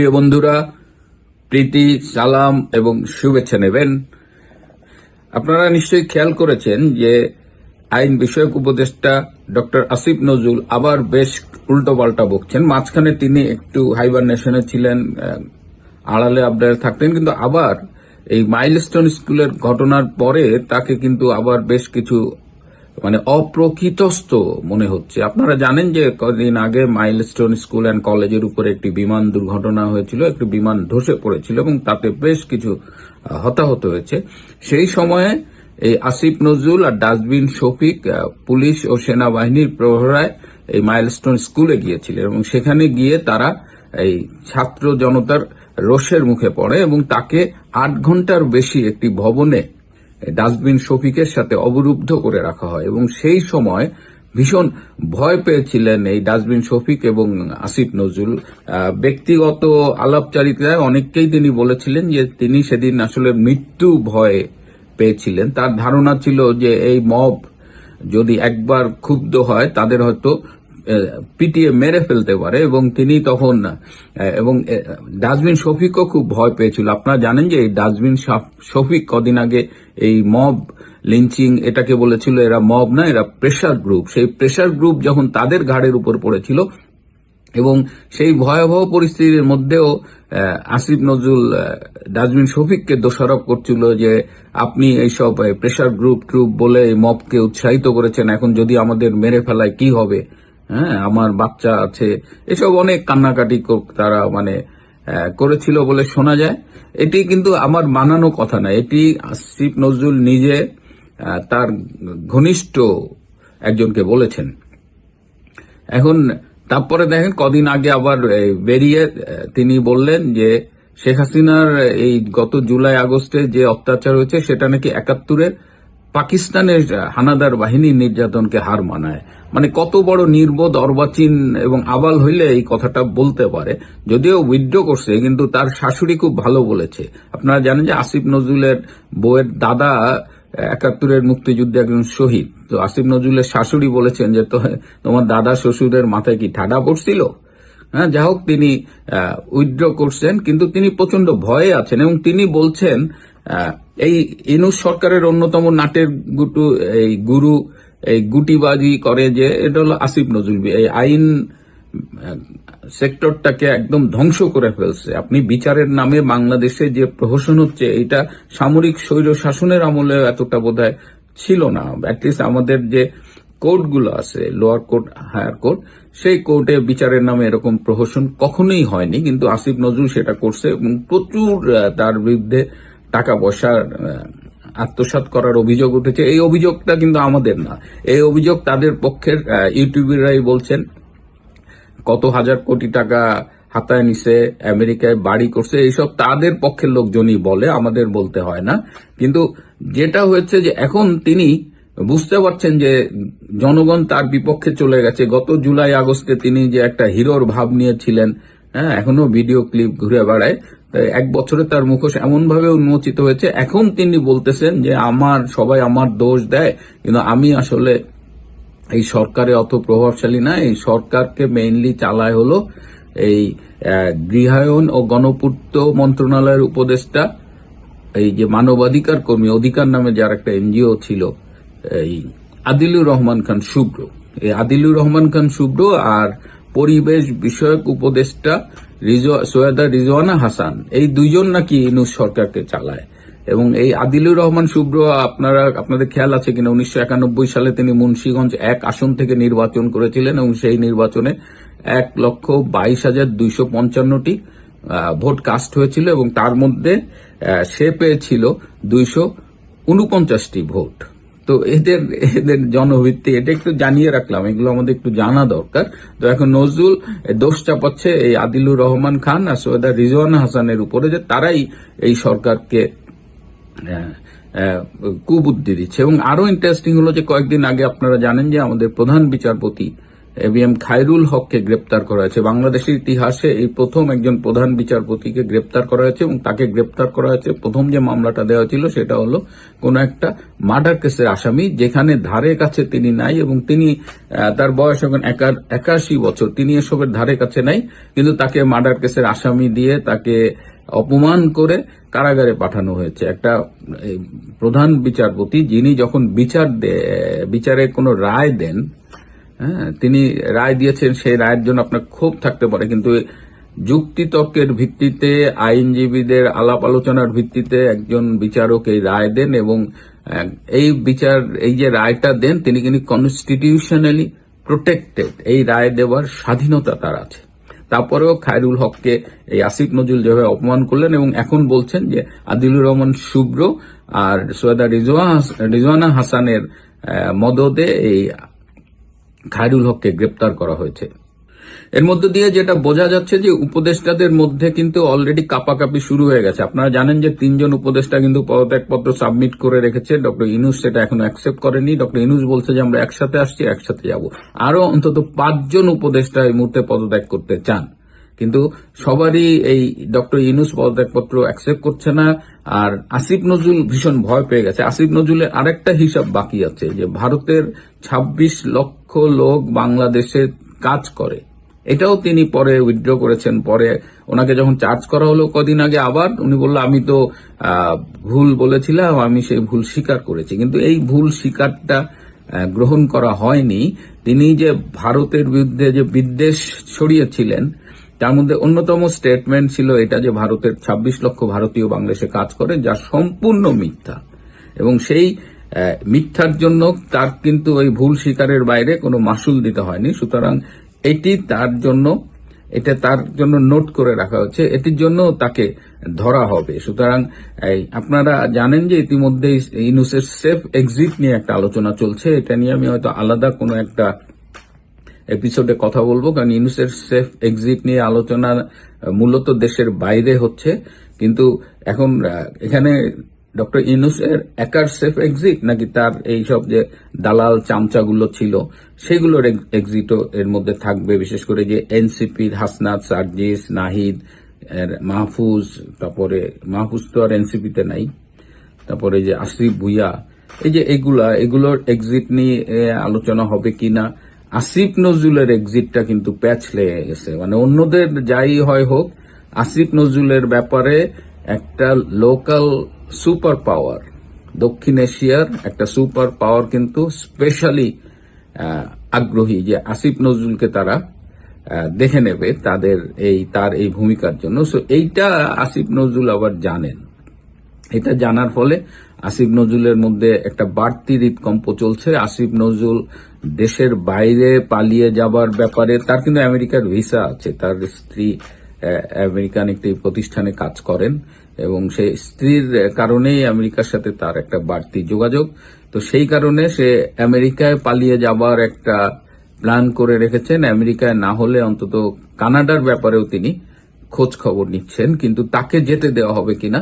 প্রিয় বন্ধুরা, প্রীতি, সালাম এবং শুভেচ্ছা নেবেন। আপনারা নিশ্চয়ই খেয়াল করেছেন যে আইন বিষয়ক উপদেষ্টা ডক্টর আসিফ নজরুল আবার বেশ উল্টোপাল্টা বকছেন। মাঝখানে তিনি একটু হাইবার হাইবারনেশনে ছিলেন আড়ালে আপনারা থাকতেন, কিন্তু আবার এই মাইলস্টোন স্কুলের ঘটনার পরে তাকে কিন্তু আবার বেশ কিছু মানে অপ্রকৃতস্থ মনে হচ্ছে। আপনারা জানেন যে কদিন আগে মাইলস্টোন স্কুল অ্যান্ড কলেজের উপরে একটি বিমান দুর্ঘটনা হয়েছিল, একটি বিমান ধসে পড়েছিল এবং তাতে বেশ কিছু হতাহত হয়েছে। সেই সময়ে এই আসিফ নজরুল আর ডাস্টবিন শফিক পুলিশ ও সেনাবাহিনীর প্রহরায় এই মাইলস্টোন স্কুলে গিয়েছিলেন এবং সেখানে গিয়ে তারা এই ছাত্র জনতার রোষের মুখে পড়ে এবং তাকে আট ঘণ্টার বেশি একটি ভবনে ডাস্টবিন শফিকের সাথে অবরুদ্ধ করে রাখা হয় এবং সেই সময় ভীষণ ভয় পেয়েছিলেন এই ডাস্টবিন শফিক এবং আসিফ নজরুল। ব্যক্তিগত আলাপচারিতায় অনেককেই তিনি বলেছিলেন যে তিনি সেদিন আসলে মৃত্যু ভয় পেয়েছিলেন। তার ধারণা ছিল যে এই মব যদি একবার ক্ষুব্ধ হয়, তাদের হয়তো পিটিয়ে মেরে ফেলতে পারে এবং তিনি তখন এবং ডাস্টবিন শফিকও খুব ভয় পেয়েছিল। আপনারা জানেন যে এই ডাস্টবিন শাফ- শফিক কদিন আগে এই মব লিঞ্চিং এটাকে বলেছিল, এরা মব না, এরা প্রেশার গ্রুপ। সেই প্রেশার গ্রুপ যখন তাদের ঘাড়ের উপর পড়েছিল এবং সেই ভয়াবহ পরিস্থিতির মধ্যেও আসিফ নজরুল ডাস্টবিন শফিককে দোষারোপ করছিল যে আপনি এইসব প্রেশার গ্রুপ ট্রুপ বলে মবকে উৎসাহিত করেছেন, এখন যদি আমাদের মেরে ফেলায় কি হবে? হ্যাঁ আমার বাচ্চা আছে। এসব অনেক কান্নাকাটি তারা মানে করেছিল বলে শোনা যায়। এটি কিন্তু আমার মানানো কথা না। এটি আসিফ নজরুল নিজে তার ঘনিষ্ঠ একজনকে বলেছেন। এখন, তারপরে দেখেন কদিন আগে আবার বেরিয়ে তিনি বললেন যে, শেখ হাসিনার এই গত জুলাই আগস্টে যে অত্যাচার হয়েছে, সেটা নাকি একাত্তরের পাকিস্তানের হানাদার বাহিনী নির্যাতনকে হার মানায়। মানে কত বড় নির্বোধ, অর্বাচীন এবং আবাল হইলে এই কথাটা বলতে পারে। যদিও উইথড্র করছে, কিন্তু তার শাশুড়ি খুব ভালো বলেছে। আপনারা জানেন যে আসিফ নজরুলের বউয়ের দাদা একাত্তরের মুক্তিযুদ্ধে একজন শহীদ। তো আসিফ নজরুলের শাশুড়ি বলেছেন যে তোমার দাদা শ্বশুরের মাথায় কি ঠাডা পড়ছিল? হ্যাঁ যা হোক, তিনি উইথড্র করছেন, কিন্তু তিনি প্রচণ্ড ভয়ে আছেন এবং তিনি বলছেন এই ইনুস সরকারের অন্যতম নাটের গুটু, এই গুরু, এই গুটিবাজি করে যে, এটা হলো আসিফ নজরুল এই আইন সেক্টরটাকে একদম ধ্বংস করে ফেলছে। আপনি বিচারের নামে বাংলাদেশে যে প্রহসন হচ্ছে এটা সামরিক স্বৈর শাসনের আমলে এতটা বোধহয় ছিল না। অ্যাটলিস্ট আমাদের যে কোর্টগুলো আছে, লোয়ার কোর্ট, হায়ার কোর্ট, সেই কোর্টে বিচারের নামে এরকম প্রহসন কখনোই হয়নি। কিন্তু আসিফ নজরুল সেটা করছে এবং প্রচুর তার বিরুদ্ধে টাকা পয়সা আত্মসাৎ করার অভিযোগ উঠেছে। এই অভিযোগটা কিন্তু আমাদের না। এই অভিযোগ তাদের পক্ষের আহ, ইউটিউবাররাই বলছেন কত হাজার কোটি টাকা হাতায় নিছে আমেরিকায় বাড়ি করছে এইসব তাদের পক্ষের লোকজনই বলে আমাদের বলতে হয় না। কিন্তু যেটা হয়েছে যে এখন তিনি বুঝতে পারছেন যে জনগণ তার বিপক্ষে চলে গেছে। গত জুলাই আগস্টে তিনি যে একটা হিরোর ভাব নিয়েছিলেন হ্যাঁ এখনও ভিডিও ক্লিপ ঘুরে বেড়ায়। এক বছরে তার মুখোশ এমন ভাবে উন্মোচিত হয়েছে। এখন তিনি বলতেছেন যে, আমার, সবাই আমার দোষ দেয়, কিন্তু আমি আসলে এই সরকারে অত প্রভাবশালী না। এই সরকারকে মেইনলি চালায় হলো এই গৃহায়ন ও গণপূর্ত মন্ত্রণালয়ের উপদেষ্টা, এই যে মানবাধিকার কর্মী, অধিকার নামে যার একটা এনজিও ছিল, এই আদিলুর রহমান খান শুভ্র। এই আদিলুর রহমান খান শুভ্র আর পরিবেশ বিষয়ক উপদেষ্টা সৈয়দা রিজওয়ানা হাসান। এই দুইজন নাকি ইনুস সরকারকে চালায়। এবং এই আদিলুর রহমান শুভ্র, আপনারা, আপনাদের খেয়াল আছে কিনা? উনিশশো একানব্বই সালে তিনি মুন্সীগঞ্জ এক আসন থেকে নির্বাচন করেছিলেন এবং সেই নির্বাচনে এক লক্ষ বাইশ হাজার দুইশো পঞ্চান্নটি ভোট কাস্ট হয়েছিল এবং তার মধ্যে সে পেয়েছিল দুইশো উনপঞ্চাশটি ভোট। তো এদের এদের জনভিত্তি, এটা একটু জানিয়ে রাখলাম, এগুলো আমাদের একটু জানা দরকার। তো এখন নজরুল দোষ চাপাচ্ছে এই আদিলুর রহমান খান আর সৈয়দা রিজওয়ান হাসানের উপরে যে তারাই এই সরকারকে কুবুদ্ধি দিচ্ছে। এবং আরও ইন্টারেস্টিং হলো যে কয়েকদিন আগে আপনারা জানেন যে আমাদের প্রধান বিচারপতি এবিএম খায়রুল হককে গ্রেপ্তার করা হয়েছে। বাংলাদেশের ইতিহাসে এই প্রথম একজন প্রধান বিচারপতিকে গ্রেপ্তার করা হয়েছে এবং তাকে গ্রেপ্তার করা হয়েছে। প্রথম যে মামলাটা দেওয়া ছিল সেটা হলো কোন একটা মার্ডার কেসের আসামি, যেখানে ধারে কাছে তিনি নাই এবং তিনি তার বয়স এখন একা- একাশি বছর। তিনি এসবের ধারে কাছে নাই, কিন্তু তাকে মার্ডার কেসের আসামি দিয়ে তাকে অপমান করে কারাগারে পাঠানো হয়েছে। একটা প্রধান বিচারপতি, যিনি যখন বিচার বিচারে কোনো রায় দেন হ্যাঁ তিনি রায় দিয়েছেন, সেই রায়ের জন্য আপনার ক্ষোভ থাকতে পারে, কিন্তু যুক্তিতর্কের ভিত্তিতে, আইনজীবীদের আলাপ আলোচনার ভিত্তিতে একজন বিচারক এই রায় দেন এবং এই বিচার, এই যে রায়টা দেন, তিনি কিন্তু কনস্টিটিউশনালি প্রোটেক্টেড এই রায় দেওয়ার স্বাধীনতা তার আছে। তারপরেও খায়রুল হককে এই আসিফ নজরুল যেভাবে অপমান করলেন এবং এখন বলছেন যে আদিলুর রহমান শুভ্র আর সৈয়দা রিজওয়া- রিজওয়ানা হাসানের মদদে এই খায়রুল হককে গ্রেপ্তার করা হয়েছে। এর মধ্য দিয়ে যেটা বোঝা যাচ্ছে যে উপদেষ্টাদের মধ্যে কিন্তু অলরেডি কাপাকাপি শুরু হয়ে গেছে। আপনারা জানেন যে তিনজন উপদেষ্টা কিন্তু পদত্যাগপত্র সাবমিট করে রেখেছে। ডক্টর ইনুস সেটা এখনও অ্যাকসেপ্ট করেনি। ডক্টর ইনুস বলছে যে আমরা একসাথে আসছি, একসাথে যাব। আরও অন্তত পাঁচজন উপদেষ্টা এই মুহূর্তে পদত্যাগ করতে চান। কিন্তু সবারই এই ডক্টর ইউনুস পদত্যাগপত্র অ্যাকসেপ্ট করছে না, আর আসিফ নজরুল ভীষণ ভয় পেয়ে গেছে। আসিফ নজরুলের আরেকটা হিসাব বাকি আছে, যে ভারতের ২৬ লক্ষ লোক বাংলাদেশে কাজ করে। এটাও তিনি পরে উইথড্র করেছেন, পরে ওনাকে যখন চার্জ করা হলো কদিন আগে আবার, উনি বলল, আমি তো ভুল বলেছিলাম, আমি সেই ভুল স্বীকার করেছি। কিন্তু এই ভুল স্বীকারটা গ্রহণ করা হয়নি। তিনি যে ভারতের বিরুদ্ধে যে বিদ্বেষ ছড়িয়েছিলেন তার মধ্যে অন্যতম স্টেটমেন্ট ছিল এটা যে ভারতের ২৬ লক্ষ ভারতীয় বাংলাদেশে কাজ করে, যা সম্পূর্ণ মিথ্যা। এবং সেই মিথ্যার জন্য তার কিন্তু ওই ভুল স্বীকারের বাইরে কোনো মাসুল দিতে হয়নি। সুতরাং এটি তার জন্য, এটা তার জন্য নোট করে রাখা হচ্ছে, এটির জন্য তাকে ধরা হবে। সুতরাং আপনারা জানেন যে ইতিমধ্যে ইনুসের সেফ এক্সিট নিয়ে একটা আলোচনা চলছে। এটা নিয়ে আমি হয়তো আলাদা কোনো একটা এপিসোডে কথা বলব, কারণ ইউনুসের সেফ এক্সিট নিয়ে আলোচনা মূলত দেশের বাইরে হচ্ছে। কিন্তু এখন এখানে ডক্টর ইউনুসের একার সেফ এক্সিট নাকি তার এই সব যে দালাল চামচাগুলো ছিল, সেগুলোর এক্সিটও এর মধ্যে থাকবে। বিশেষ করে যে এনসিপির হাসনাত, সার্জিস, নাহিদ মাহফুজ, তারপরে মাহফুজ তো আর এনসিপিতে নাই, তারপরে যে আসিফ ভুইয়া, এই যে এগুলা, এগুলোর এক্সিট নিয়ে আলোচনা হবে কিনা আসিফ নজরুলের এক্সিটটা কিন্তু প্যাচ লেগে গেছে মানে অন্যদের যাই হয় হোক, আসিফ নজরুলের ব্যাপারে একটা লোকাল সুপার পাওয়ার দক্ষিণ এশিয়ার একটা সুপার পাওয়ার কিন্তু স্পেশালি আগ্রহী যে আসিফ নজরুলকে তারা দেখে নেবে তাদের এই, তার এই ভূমিকার জন্য। সো এইটা আসিফ নজরুল আবার জানেন। এটা জানার ফলে আসিফ নজরুলের মধ্যে একটা বাড়তি হৃদকম্প চলছে। আসিফ নজরুল দেশের বাইরে পালিয়ে যাবার ব্যাপারে তার কিন্তু আমেরিকার ভিসা আছে। তার স্ত্রী আমেরিকান একটি প্রতিষ্ঠানে কাজ করেন এবং সেই স্ত্রীর কারণেই আমেরিকার সাথে তার একটা বাড়তি যোগাযোগ। তো সেই কারণে সে আমেরিকায় পালিয়ে যাবার একটা প্ল্যান করে রেখেছেন। আমেরিকায় না হলে অন্তত কানাডার ব্যাপারেও তিনি খোঁজ খবর নিচ্ছেন। কিন্তু তাকে যেতে দেওয়া হবে কিনা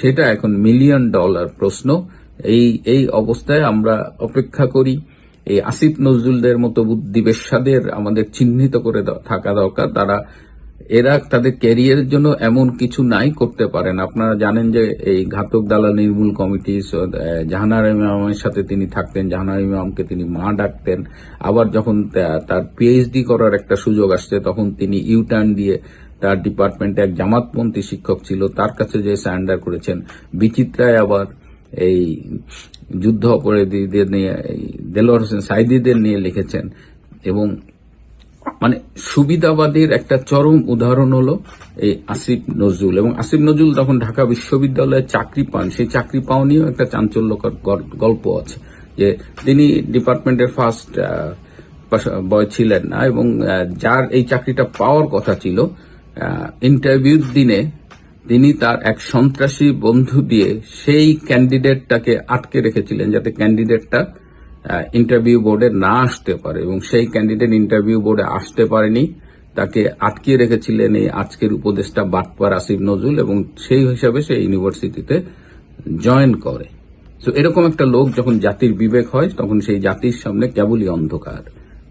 সেটা এখন মিলিয়ন ডলার প্রশ্ন। এই এই অবস্থায় আমরা অপেক্ষা করি। এই আসিফ নজরুলদের মতো বুদ্ধিবেশাদের আমাদের চিহ্নিত করে থাকা দরকার। তারা, এরা তাদের ক্যারিয়ারের জন্য এমন কিছু নাই করতে পারেন। আপনারা জানেন যে এই ঘাতক দালাল নির্মূল কমিটি জাহানার ইমামের সাথে তিনি থাকতেন, জাহানার ইমামকে তিনি মা ডাকতেন। আবার যখন তার পিএইচডি করার একটা সুযোগ আসছে, তখন তিনি ইউটার্ন দিয়ে তার ডিপার্টমেন্টে এক জামাতপন্থী শিক্ষক ছিল, তার কাছে যে স্যান্ডার করেছেন। বিচিত্রায় আবার এই যুদ্ধ অপরাধীদের নিয়ে দেলোয়ার হোসেন সাইদিদের নিয়ে লিখেছেন। এবং মানে সুবিধাবাদীর একটা চরম উদাহরণ হলো এই আসিফ নজরুল। এবং আসিফ নজরুল তখন ঢাকা বিশ্ববিদ্যালয়ে চাকরি পান, সেই চাকরি পাওয়া নিয়েও একটা চাঞ্চল্যকর গল- গল্প আছে যে তিনি ডিপার্টমেন্টের ফার্স্ট বয় ছিলেন না এবং যার এই চাকরিটা পাওয়ার কথা ছিল ইন্টারভিউর দিনে তিনি তার এক সন্ত্রাসী বন্ধু দিয়ে সেই ক্যান্ডিডেটটাকে আটকে রেখেছিলেন যাতে ক্যান্ডিডেটটা ইন্টারভিউ বোর্ডে না আসতে পারে। এবং সেই ক্যান্ডিডেট ইন্টারভিউ বোর্ডে আসতে পারেনি। তাকে আটকিয়ে রেখেছিলেন এই আজকের উপদেষ্টা বাটপার আসিফ নজরুল এবং সেই হিসাবে সে ইউনিভার্সিটিতে জয়েন করে। তো এরকম একটা লোক যখন জাতির বিবেক হয়, তখন সেই জাতির সামনে কেবলই অন্ধকার।